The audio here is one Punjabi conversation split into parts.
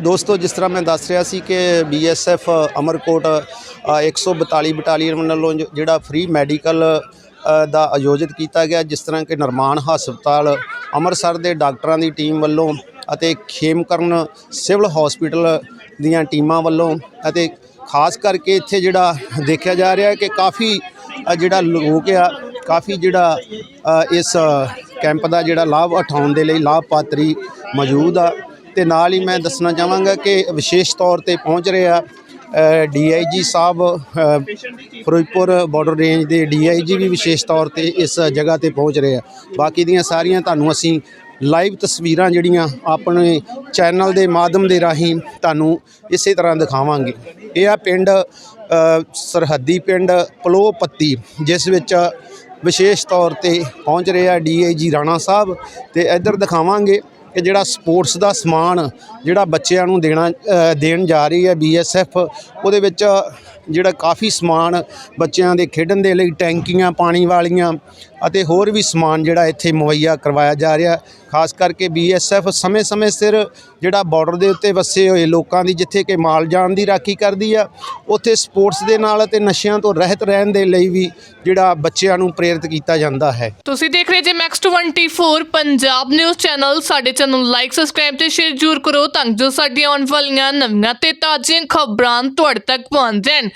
ਦੋਸਤੋ ਜਿਸ ਤਰ੍ਹਾਂ ਮੈਂ ਦੱਸ ਰਿਹਾ ਸੀ ਕਿ ਬੀਐਸਐਫ ਅਮਰਕੋਟ ਅ, 142 ਬਟਾਲੀਅਨ ਵੱਲੋਂ ਜੋ- ਜਿਹੜਾ ਫ੍ਰੀ ਮੈਡੀਕਲ ਦਾ ਆਯੋਜਿਤ ਕੀਤਾ ਗਿਆ ਜਿਸ ਤਰ੍ਹਾਂ ਕਿ ਨਿਰਮਾਣ ਹਸਪਤਾਲ ਅੰਮ੍ਰਿਤਸਰ ਦੇ ਡਾਕਟਰਾਂ ਦੀ ਟੀਮ ਵੱਲੋਂ ਅਤੇ ਖੇਮਕਰਨ ਸਿਵਲ ਹਸਪੀਟਲ ਦੀਆਂ ਟੀਮਾਂ ਵੱਲੋਂ ਅਤੇ ਖਾਸ ਕਰਕੇ ਇੱਥੇ ਜਿਹੜਾ ਦੇਖਿਆ ਜਾ ਰਿਹਾ ਹੈ ਕਿ ਕਾਫੀ ਜਿਹੜਾ ਲੋਕ ਆ ਕਾਫੀ ਜਿਹੜਾ ਇਸ ਕੈਂਪ ਦਾ ਜਿਹੜਾ ਲਾਭ ਉਠਾਉਣ ਦੇ ਲਈ ਲਾਭਪਾਤਰੀ ਮੌਜੂਦ ਆ। ਤੇ ਨਾਲ ਹੀ ਮੈਂ ਦੱਸਣਾ ਚਾਹਾਂਗਾ ਕਿ ਵਿਸ਼ੇਸ਼ ਤੌਰ ਤੇ ਪਹੁੰਚ ਰਹੇ ਆ ਡੀਆਈਜੀ ਸਾਹਿਬ ਫਿਰੋਜ਼ਪੁਰ ਬਾਰਡਰ ਰੇਂਜ ਦੇ ਡੀਆਈਜੀ ਵੀ ਵਿਸ਼ੇਸ਼ ਤੌਰ ਤੇ ਇਸ ਜਗ੍ਹਾ ਤੇ ਪਹੁੰਚ ਰਹੇ ਆ। ਬਾਕੀ ਦੀਆਂ ਸਾਰੀਆਂ ਤੁਹਾਨੂੰ ਅਸੀਂ ਲਾਈਵ ਤਸਵੀਰਾਂ ਜਿਹੜੀਆਂ ਆਪਣੇ ਚੈਨਲ ਦੇ ਮਾਧਿਅਮ ਦੇ ਰਾਹੀਂ ਤੁਹਾਨੂੰ ਇਸੇ ਤਰ੍ਹਾਂ ਦਿਖਾਵਾਂਗੇ। ਇਹ ਆ ਪਿੰਡ ਸਰਹੱਦੀ ਪਿੰਡ ਪਲੋਪੱਤੀ, ਜਿਸ ਵਿੱਚ ਵਿਸ਼ੇਸ਼ ਤੌਰ ਤੇ ਪਹੁੰਚ ਰਹੇ ਆ ਡੀਆਈਜੀ ਰਾਣਾ ਸਾਹਿਬ ਤੇ ਇੱਧਰ ਦਿਖਾਵਾਂਗੇ। ਕਿ ਜਿਹੜਾ ਸਪੋਰਟਸ ਦਾ ਸਮਾਨ ਜਿਹੜਾ ਬੱਚਿਆਂ ਨੂੰ ਦੇਣਾ ਦੇਣ ਜਾ ਰਹੀ ਹੈ ਬੀਐਸਐਫ ਉਹਦੇ ਵਿੱਚ ਜਿਹੜਾ ਕਾਫੀ ਸਮਾਨ ਬੱਚਿਆਂ ਦੇ ਖੇਡਣ ਦੇ ਲਈ ਟੈਂਕੀਆਂ, ਪਾਣੀ ਵਾਲੀਆਂ ਅਤੇ ਹੋਰ ਵੀ ਸਮਾਨ ਜਿਹੜਾ ਇੱਥੇ ਮੁਹੱਈਆ ਕਰਵਾਇਆ ਜਾ ਰਿਹਾ। ਖਾਸ ਕਰਕੇ ਬੀਐਸਐਫ ਸਮੇਂ-ਸਮੇਂ ਸਿਰ ਜਿਹੜਾ ਬਾਰਡਰ ਦੇ ਉੱਤੇ ਵਸੇ ਹੋਏ ਲੋਕਾਂ ਦੀ, ਜਿੱਥੇ ਕਿ ਮਾਲ ਜਾਣ ਦੀ ਰਾਖੀ ਕਰਦੀ ਆ, ਉੱਥੇ ਸਪੋਰਟਸ ਦੇ ਨਾਲ ਅਤੇ ਨਸ਼ਿਆਂ ਤੋਂ ਰਹਿਤ ਰਹਿਣ ਦੇ ਲਈ ਵੀ ਜਿਹੜਾ ਬੱਚਿਆਂ ਨੂੰ ਪ੍ਰੇਰਿਤ ਕੀਤਾ ਜਾਂਦਾ ਹੈ। ਤੁਸੀਂ ਦੇਖ ਰਹੇ ਜੇ ਮੈਕਸ 24 ਪੰਜਾਬ ਨਿਊਜ਼ ਚੈਨਲ। ਸਾਡੇ ਚੈਨਲ ਨੂੰ ਲਾਈਕ, ਸਬਸਕ੍ਰਾਈਬ ਤੇ ਸ਼ੇਅਰ ਜ਼ਰੂਰ ਕਰੋ ਤਾਂ ਜੋ ਸਾਡੀਆਂ ਆਉਣ ਵਾਲੀਆਂ ਨਵੀਆਂ ਤੇ ਤਾਜ਼ੀਆਂ ਖਬਰਾਂ ਤੁਹਾਡੇ ਤੱਕ ਪਹੁੰਚ ਜਾਣ।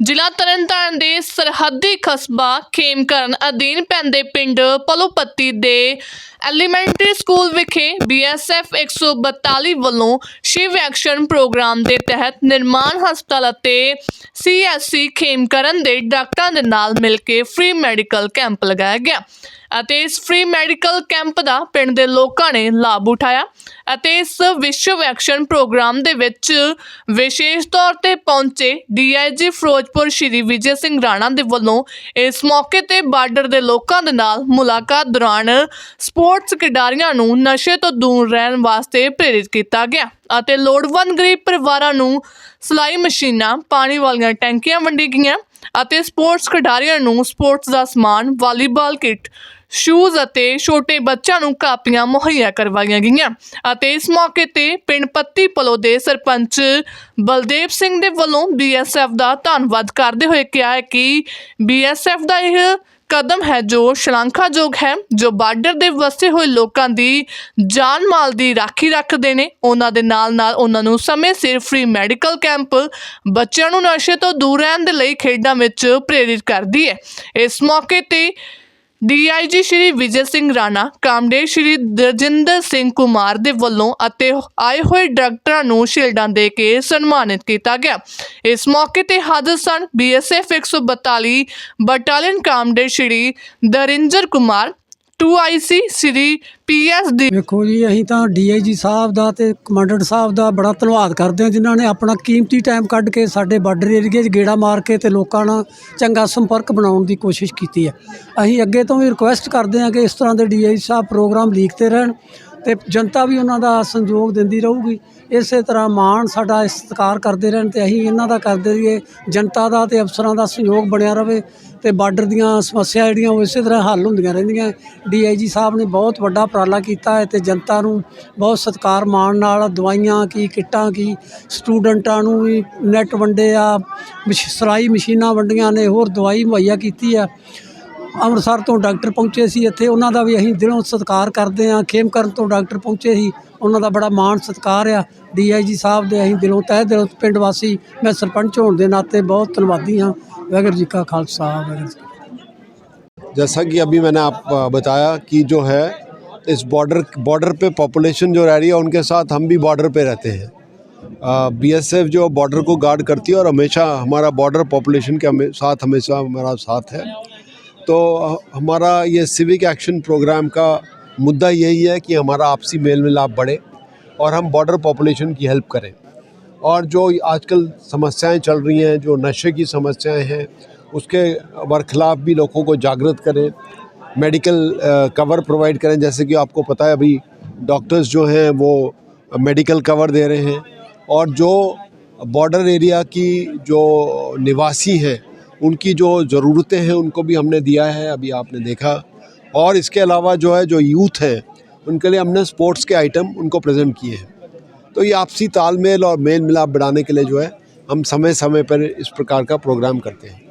ਜ਼ਿਲ੍ਹਾ ਤਰਨਤਾਰਨ ਦੇ ਸਰਹੱਦੀ ਕਸਬਾ ਖੇਮਕਰਨ ਅਧੀਨ ਪੈਂਦੇ ਪਿੰਡ ਪਲੋਪੱਤੀ ਦੇ ਐਲੀਮੈਂਟਰੀ ਸਕੂਲ ਵਿਖੇ ਬੀਐਸਐਫ 142 ਵੱਲੋਂ ਸ਼ਿਵ ਐਕਸ਼ਨ ਪ੍ਰੋਗਰਾਮ ਦੇ ਤਹਿਤ ਨਿਰਮਾਣ ਹਸਪਤਾਲ ਅਤੇ ਸੀਐਸਸੀ ਖੇਮਕਰਨ ਦੇ ਡਾਕਟਰਾਂ ਦੇ ਨਾਲ ਮਿਲ ਕੇ ਫ੍ਰੀ ਮੈਡੀਕਲ ਕੈਂਪ ਲਗਾਇਆ ਗਿਆ ਅਤੇ ਇਸ ਫ੍ਰੀ ਮੈਡੀਕਲ ਕੈਂਪ ਦਾ ਪਿੰਡ ਦੇ ਲੋਕਾਂ ਨੇ ਲਾਭ ਉਠਾਇਆ ਅਤੇ ਇਸ ਵਿਸ਼ਵ ਐਕਸ਼ਨ ਪ੍ਰੋਗਰਾਮ ਦੇ ਵਿੱਚ ਵਿਸ਼ੇਸ਼ ਤੌਰ ਤੇ ਪਹੁੰਚੇ ਡੀਆਈਜੀ ਫਿਰੋਜ਼ਪੁਰ ਸ਼੍ਰੀ ਵਿਜੇ ਸਿੰਘ ਰਾਣਾ ਦੇ ਵੱਲੋਂ ਇਸ ਮੌਕੇ ਤੇ ਬਾਰਡਰ ਦੇ ਲੋਕਾਂ ਦੇ ਨਾਲ ਮੁਲਾਕਾਤ ਦੌਰਾਨ ਸਪੋਰਟਸ ਖਿਡਾਰੀਆਂ ਨੂੰ ਨਸ਼ੇ ਤੋਂ ਦੂਰ ਰਹਿਣ ਵਾਸਤੇ ਪ੍ਰੇਰਿਤ ਕੀਤਾ ਗਿਆ ਅਤੇ ਲੋੜਵੰਦ ਗਰੀਬ ਪਰਿਵਾਰਾਂ ਨੂੰ ਸਿਲਾਈ ਮਸ਼ੀਨਾਂ, ਪਾਣੀ ਵਾਲੀਆਂ ਟੈਂਕੀਆਂ ਵੰਡੀ ਗਈਆਂ। ਅਤੇ ਸਪੋਰਟਸ ਖਿਡਾਰੀਆਂ ਨੂੰ ਸਪੋਰਟਸ ਦਾ ਸਮਾਨ, ਵਾਲੀਬਾਲ ਕਿੱਟ, ਸ਼ੂਜ਼ ਅਤੇ ਛੋਟੇ ਬੱਚਿਆਂ ਨੂੰ ਕਾਪੀਆਂ, ਮੁਹੱਈਆ ਕਰਵਾਈਆਂ ਗਈਆਂ। ਅਤੇ ਇਸ ਮੌਕੇ ਤੇ ਪਿੰਡ ਪੱਤੀ ਪਲੋ ਦੇ ਸਰਪੰਚ ਬਲਦੇਵ ਸਿੰਘ ਦੇ ਵੱਲੋਂ ਬੀਐਸਐਫ ਦਾ ਧੰਨਵਾਦ ਕਰਦੇ ਹੋਏ ਕਿਹਾ ਹੈ ਕਿ ਬੀਐਸਐਫ ਦਾ ਇਹ ਕਦਮ ਹੈ ਜੋ ਸ਼ਲਾਘਾਯੋਗ ਹੈ, ਜੋ ਬਾਰਡਰ ਦੇ ਵਸੇ ਹੋਏ ਲੋਕਾਂ ਦੀ ਜਾਨ ਮਾਲ ਦੀ ਰਾਖੀ ਰੱਖਦੇ ਨੇ। ਉਹਨਾਂ ਦੇ ਨਾਲ ਨਾਲ ਉਹਨਾਂ ਨੂੰ ਸਮੇਂ ਸਿਰ ਫ੍ਰੀ ਮੈਡੀਕਲ ਕੈਂਪ ਬੱਚਿਆਂ ਨੂੰ ਨਸ਼ੇ ਤੋਂ ਦੂਰ ਰਹਿਣ ਦੇ ਲਈ ਖੇਡਾਂ ਵਿੱਚ ਪ੍ਰੇਰਿਤ ਕਰਦੀ ਹੈ। ਇਸ ਮੌਕੇ ਤੇ ਡੀਆਈਜੀ ਸ਼੍ਰੀ ਵਿਜੇ ਸਿੰਘ ਰਾਣਾ ਕਾਮਡੇ ਸ਼੍ਰੀ ਦਰਜਿੰਦਰ ਸਿੰਘ ਕੁਮਾਰ ਦੇ ਵੱਲੋਂ ਅਤੇ ਆਏ ਹੋਏ ਡਾਕਟਰਾਂ ਨੂੰ ਸ਼ਿਲਡਾਂ ਦੇ ਕੇ ਸਨਮਾਨਿਤ ਕੀਤਾ ਗਿਆ। ਇਸ ਮੌਕੇ ਤੇ ਹਾਜ਼ਰ ਸਨ BSF 142 battalion commandant Shri Darinder Kumar 2IC Shri PSD ਵੇਖੋ ਜੀ, ਅਸੀਂ ਤਾਂ ਡੀਆਈਜੀ ਸਾਹਿਬ ਦਾ ਤੇ ਕਮਾਂਡੈਂਟ ਸਾਹਿਬ ਦਾ ਬੜਾ ਧੰਨਵਾਦ ਕਰਦੇ ਹਾਂ, ਜਿਨ੍ਹਾਂ ਨੇ ਆਪਣਾ ਕੀਮਤੀ ਟਾਈਮ ਕੱਢ ਕੇ ਸਾਡੇ ਬਾਰਡਰ ਏਰੀਏ 'ਚ ਗੇੜਾ ਮਾਰ ਕੇ ਤੇ ਲੋਕਾਂ ਨਾਲ ਚੰਗਾ ਸੰਪਰਕ ਬਣਾਉਣ ਦੀ ਕੋਸ਼ਿਸ਼ ਕੀਤੀ ਹੈ। ਅਸੀਂ ਅੱਗੇ ਤੋਂ ਵੀ ਰਿਕੁਐਸਟ ਕਰਦੇ ਹਾਂ ਕਿ ਇਸ ਤਰ੍ਹਾਂ ਦੇ ਡੀਆਈਜੀ ਸਾਹਿਬ ਪ੍ਰੋਗਰਾਮ ਲੀਕਦੇ ਰਹਿਣ। ਤੇ ਜਨਤਾ ਵੀ ਉਹਨਾਂ ਦਾ ਸੰਯੋਗ ਦਿੰਦੀ ਰਹੂਗੀ। ਇਸੇ ਤਰ੍ਹਾਂ ਮਾਣ ਸਾਡਾ ਸਤਿਕਾਰ ਕਰਦੇ ਰਹਿਣ ਤੇ ਅਸੀਂ ਇਹਨਾਂ ਦਾ ਕਰਦੇ ਰਹੀਏ ਜਨਤਾ ਦਾ ਤੇ ਅਫਸਰਾਂ ਦਾ ਸੰਯੋਗ ਬਣਿਆ ਰਵੇ ਤੇ ਬਾਰਡਰ ਦੀਆਂ ਸਮੱਸਿਆ ਜਿਹੜੀਆਂ ਉਹ ਇਸੇ ਤਰ੍ਹਾਂ ਹੱਲ ਹੁੰਦੀਆਂ ਰਹਿੰਦੀਆਂ। ਡੀਆਈਜੀ ਸਾਹਿਬ ਨੇ ਬਹੁਤ ਵੱਡਾ ਉਪਰਾਲਾ ਕੀਤਾ ਹੈ ਤੇ ਜਨਤਾ ਨੂੰ ਬਹੁਤ ਸਤਿਕਾਰ, ਮਾਣ ਨਾਲ ਦਵਾਈਆਂ ਕੀ, ਕਿੱਟਾਂ ਕੀ, ਸਟੂਡੈਂਟਾਂ ਨੂੰ ਵੀ ਨੈਟ ਵੰਡੇ ਆ, ਮਸ਼- ਸਿਲਾਈ ਮਸ਼ੀਨਾਂ ਵੰਡੀਆਂ ਨੇ, ਹੋਰ ਦਵਾਈ ਮੁਹੱਈਆ ਕੀਤੀ ਆ। ਅੰਮ੍ਰਿਤਸਰ ਤੋਂ ਡਾਕਟਰ ਪਹੁੰਚੇ ਸੀ ਇੱਥੇ ਉਹਨਾਂ ਦਾ ਵੀ ਅਸੀਂ ਦਿਲੋਂ ਸਤਿਕਾਰ ਕਰਦੇ ਹਾਂ ਖੇਮਕਰਨ ਤੋਂ ਡਾਕਟਰ ਪਹੁੰਚੇ ਸੀ ਉਹਨਾਂ ਦਾ ਬੜਾ ਮਾਣ ਸਤਿਕਾਰ ਆ ਡੀਆਈਜੀ ਸਾਹਿਬ ਦੇ ਅਸੀਂ ਦਿਲੋਂ ਤਹਿ ਦਿਲੋਂ ਪਿੰਡ ਵਾਸੀ ਮੈਂ ਸਰਪੰਚ ਹੋਣ ਦੇ ਨਾਤੇ ਬਹੁਤ ਧੰਨਵਾਦੀ ਹਾਂ ਵਾਹਿਗੁਰੂ ਜੀ ਕਾ ਖਾਲਸਾ ਵਾਹਿਗੁਰੂ ਜੀ ਕੀ ਫਤਿਹ। जैसा कि अभी मैंने आप अ, बताया कि जो है इस बॉर्डर बॉर्डर पे पॉपुलेशन जो रह रही है उनके साथ हम भी बॉर्डर पे रहते हैं बीएसएफ जो बॉर्डर को गार्ड करती है और हमेशा हमारा बॉर्डर पॉपुलेशन के हमे, साथ हमेशा हमारा साथ है तो हमारा ये सिविक एक्शन प्रोग्राम का मुद्दा यही है कि हमारा आपसी मेल मिलाप बढ़े और हम बॉर्डर पॉपुलेशन की हेल्प करें। और जो आजकल समस्याएँ चल रही हैं, जो नशे की समस्याएँ हैं, उसके बरखिलाफ़ भी लोगों को जागृत करें मेडिकल कवर प्रोवाइड करें। जैसे कि आपको पता है अभी डॉक्टर्स जो हैं, वो मेडिकल कवर दे रहे हैं। और जो बॉर्डर एरिया की जो निवासी हैं उनकी जो ज़रूरतें हैं, उनको भी हमने दिया है, अभी आपने देखा। और इसके अलावा जो है, जो यूथ हैं, उनके लिए हमने स्पोर्ट्स के आइटम उनको प्रेजेंट किए हैं। तो ये आपसी तालमेल और मेल मिलाप बढ़ाने के लिए जो है, हम समय समय पर इस प्रकार का प्रोग्राम करते हैं।